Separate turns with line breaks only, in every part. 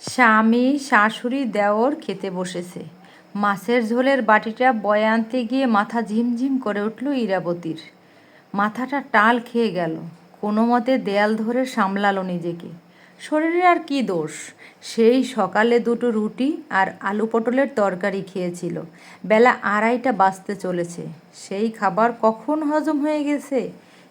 স্বামী, শাশুড়ি দেওর খেতে বসেছে। মাছের ঝোলের বাটিটা বয়ে আনতে গিয়ে মাথা ঝিমঝিম করে উঠল ইরাবতীর। মাথাটা টাল খেয়ে গেল। কোনো মতে দেয়াল ধরে সামলালো নিজেকে। শরীরে আর কি দোষ? সেই সকালে দুটো রুটি আর আলু পটলের তরকারি খেয়েছিল। বেলা আড়াইটা বাজতে চলেছে। সেই খাবার কখন হজম হয়ে গেছে?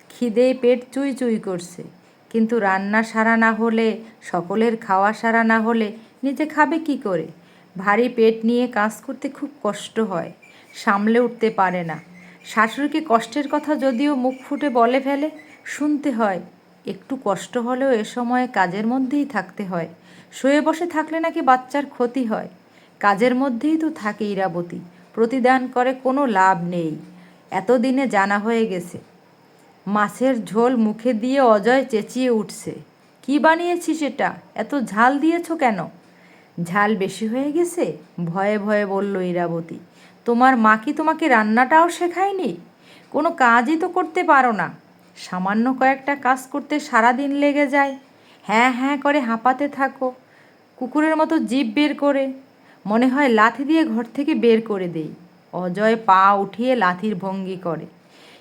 খিদেই পেট চুই চুই করছে। কিন্তু রান্না সারা না হলে, সকলের খাওয়া সারা না হলে নিজে খাবে কি করে? ভারী পেট নিয়ে কাজ করতে খুব কষ্ট হয়, সামলে উঠতে পারে না। শাশুড়িকে কষ্টের কথা যদিও মুখ ফুটে বলে ফেলে, শুনতে হয়, একটু কষ্ট হলেও এ সময়ে কাজের মধ্যেই থাকতে হয়। শুয়ে বসে থাকলে নাকি বাচ্চার ক্ষতি হয়। কাজের মধ্যেই তো থাকে ইরাবতী, প্রতিদান করে কোনো লাভ নেই। এতদিনে জানা হয়ে গেছে মাছের ঝোল মুখে দিয়ে অজয় চেঁচিয়ে উঠছে। কি বানিয়েছি সেটা এত ঝাল দিয়েছ কেন? ঝাল বেশি হয়ে গেছে? ভয়ে ভয়ে বলল ইরাবতী। তোমার মা কি তোমাকে রান্নাটাও শেখায়নি? কোনো কাজই তো করতে পারো না। সামান্য কয়েকটা কাজ করতে সারা দিন লেগে যায়। হ্যাঁ হ্যাঁ করে হাঁপাতে থাকো। কুকুরের মতো জিভ বের করে। মনে হয় লাথি দিয়ে ঘর থেকে বের করে দেই। অজয় পা উঠিয়ে লাথির ভঙ্গি করে।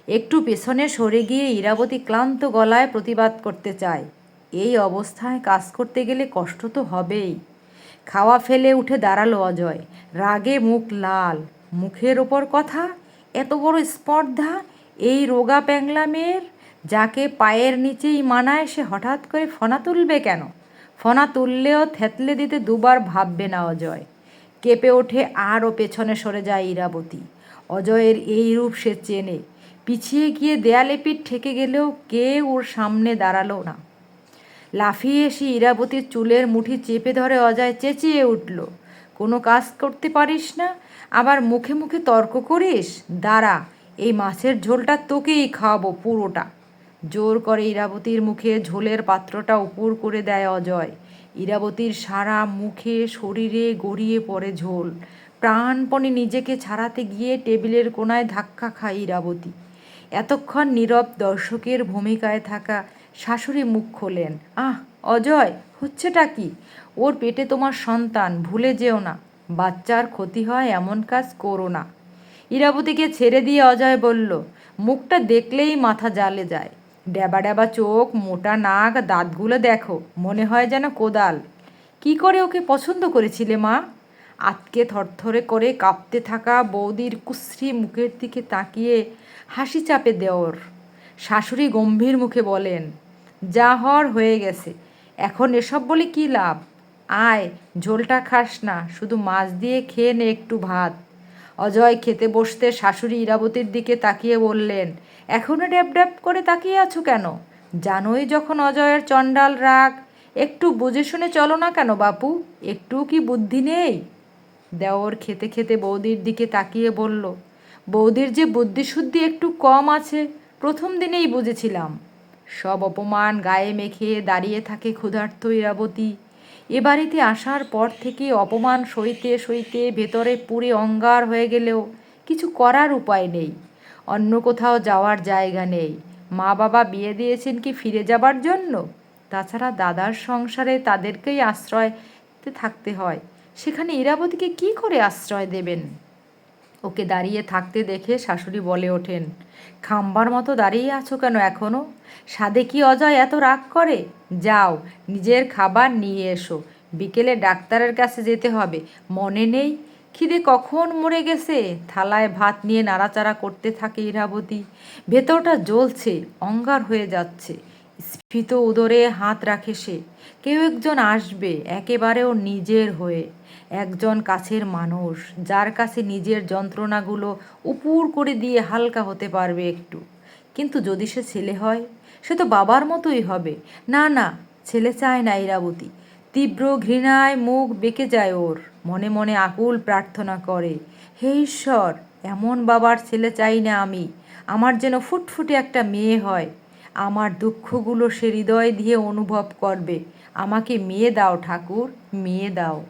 একটু পেছনে সরে গিয়ে ইরাবতী ক্লান্ত গলায় প্রতিবাদ করতে চায়। এই অবস্থায় কাজ করতে গেলে কষ্ট তো হবেই। খাওয়া ফেলে উঠে দাঁড়াল অজয়। রাগে মুখ লাল। মুখের ওপর কথা? এত বড় স্পর্ধা? এই রোগা প্যাংলা মেয়ের? যাকে পায়ের নিচেই মানায় সে হঠাৎ করে ফনা তুলবে কেন? ফনা তুললেও থেতলে দিতে দুবার ভাববে না অজয়। কেঁপে ওঠে আরও পেছনে সরে যায় ইরাবতী। অজয়ের এই রূপ সে চেনে। পিছিয়ে গিয়ে দেয়ালে পিঠ ঠেকে গেলেও কে ওর সামনে দাঁড়াল না। লাফিয়ে এসে ইরাবতীর চুলের মুঠি চেপে ধরে অজয় চেঁচিয়ে উঠল, কোনো কাজ করতে পারিস না? আবার মুখে মুখে তর্ক করিস? দাঁড়া, এই মাছের ঝোলটা তোকেই খাওয়াবো পুরোটা। জোর করে ইরাবতীর মুখে ঝোলের পাত্রটা উপর করে দেয় অজয়। ইরাবতীর সারা মুখে, শরীরে গড়িয়ে পড়ে ঝোল। প্রাণপণে নিজেকে ছাড়াতে গিয়ে টেবিলের কোনায় ধাক্কা খায় ইরাবতী। এতক্ষণ নীরব দর্শকের ভূমিকায় থাকা শাশুড়ি মুখ খোলেন। আহ, অজয়, হচ্ছেটা কি? ওর পেটে তোমার সন্তান, ভুলে যেও না। বাচ্চার ক্ষতি হয় এমন কাজ করো না। ইরাবতীকে ছেড়ে দিয়ে অজয় বলল, মুখটা দেখলেই মাথা জ্বালে যায়। ড্যাবা ড্যাবা চোখ, মোটা নাক, দাঁতগুলো দেখো, মনে হয় যেন কোদাল। কি করে ওকে পছন্দ করেছিলে মা? আতকে থরথরে করে কাঁপতে থাকা বৌদির কুশ্রী মুখের দিকে তাকিয়ে হাসি চাপে দেওর। শাশুড়ি গম্ভীর মুখে বলেন, যা হর হয়ে গেছে। এখন এসব বলে কি লাভ? আয়, ঝোলটা খাস না, শুধু মাছ দিয়ে খেয়ে নে একটু ভাত। অজয় খেতে বসতে শাশুড়ি ইরাবতীর দিকে তাকিয়ে বললেন এখনও ড্যাব ড্যাব করে তাকিয়ে আছো কেন? জানোই যখন অজয়ের চণ্ডাল রাগ। একটু বুঝে শুনে চলো না কেন বাপু? একটু কি বুদ্ধি নেই? দেওর খেতে খেতে বৌদির দিকে তাকিয়ে বলল বৌদির যে বুদ্ধিশুদ্ধি একটু কম আছে, প্রথম দিনেই বুঝেছিলাম। সব অপমান গায়ে মেখে দাঁড়িয়ে থাকে ক্ষুধার্ত ইরাবতী। এ বাড়িতে আসার পর থেকে অপমান সইতে সইতে ভেতরে পুরে অঙ্গার হয়ে গেলেও কিছু করার উপায় নেই। অন্য কোথাও যাওয়ার জায়গা নেই। মা বাবা বিয়ে দিয়েছেন কি ফিরে যাবার জন্য? তাছাড়া দাদার সংসারে তাদেরকেই আশ্রয় থাকতে হয়। সেখানে ইরাবতীকে কি করে আশ্রয় দেবেন? ওকে দাঁড়িয়ে থাকতে দেখে শাশুড়ি বলে ওঠেন, খাম্বার মতো দাঁড়িয়ে আছো কেন এখনও সাদে কি অজয় এত রাগ করে? যাও, নিজের খাবার নিয়ে এসো। বিকেলে ডাক্তারের কাছে যেতে হবে। মনে নেই? খিদে কখন মরে গেছে? থালায় ভাত নিয়ে নাড়াচাড়া করতে থাকে ইরাবতী। ভেতরটা জ্বলছে, অঙ্গার হয়ে যাচ্ছে। স্ফীত উদরে হাত রাখে সে। কেউ একজন আসবে একেবারেও নিজের হয়ে। একজন কাছের মানুষ, যার কাছে নিজের যন্ত্রণাগুলো উপুর করে দিয়ে হালকা হতে পারবে একটু। কিন্তু যদি সে ছেলে হয়, সে তো বাবার মতোই হবে। না না, ছেলে চায় না ইরাবতী। তীব্র ঘৃণায় মুখ বেঁকে যায় ওর। মনে মনে আকুল প্রার্থনা করে, হে ঈশ্বর, এমন বাবার ছেলে চাই না আমি। আমার যেন ফুটফুটে একটা মেয়ে হয়। আমার দুঃখগুলো সে হৃদয় দিয়ে অনুভব করবে। আমাকে মেয়ে দাও ঠাকুর মেয়ে দাও।